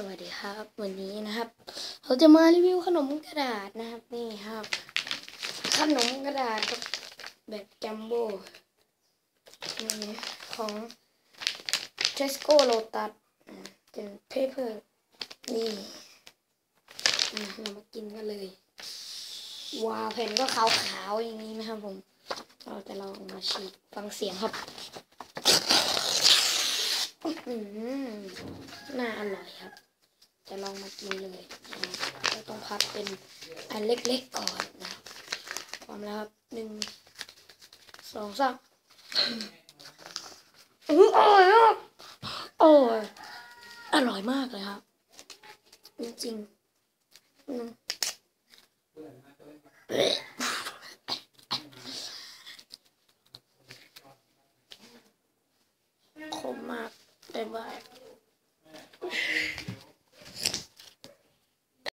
สวัสดีครับ วันนี้นะครับ เราจะมารีวิวขนมกระดาษนะครับ นี่ครับ ขนมกระดาษครับแบบจัมโบ้นี่ของ Tesco Lotus เป็นเพเปอร์นี่เรามากินกันเลย ว้าวแผ่นก็ขาวๆอย่างนี้นะครับผม เราจะลองมาฉีกฟังเสียงครับอืมน่าอร่อยครับ จะลองมากินเลยนะครับเราต้องพับเป็นอันเล็กๆก่อนนะครับพร้อมแล้วครับหนึ่งสองสามอื้ออร่อยมากโอ้ยอร่อยมากเลยครับ จริงๆอืมขมมากบ๊ายบาย